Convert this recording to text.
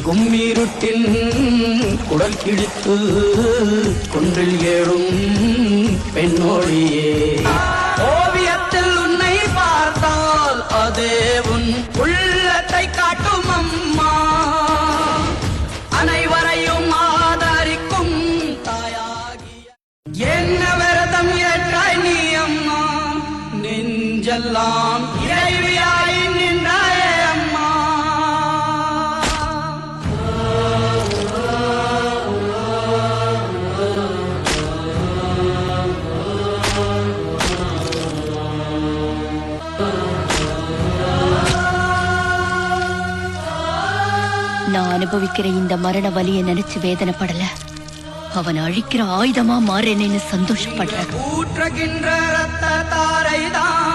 கும்மீருட்டின் குடல் கிழித்து குன்றில் ஏழும் பெண்ணோடியே. ஓவியத்தில் உன்னை பார்த்தால் அதே உன் உள்ளத்தை காட்டும் அம்மா. அனைவரையும் ஆதரிக்கும் தாயாகிய என்ன விரதம் ஏற்றாய் நீ அம்மா? நெஞ்செல்லாம் இறைவி நான் அனுபவிக்கிற இந்த மரண வலியை நினைச்சு வேதனைப்படல. அவன் அழிக்கிற ஆயுதமா மாறேனேன்னு சந்தோஷப்படுறேன். ஊற்றுகின்ற ரத்த தாரைதான்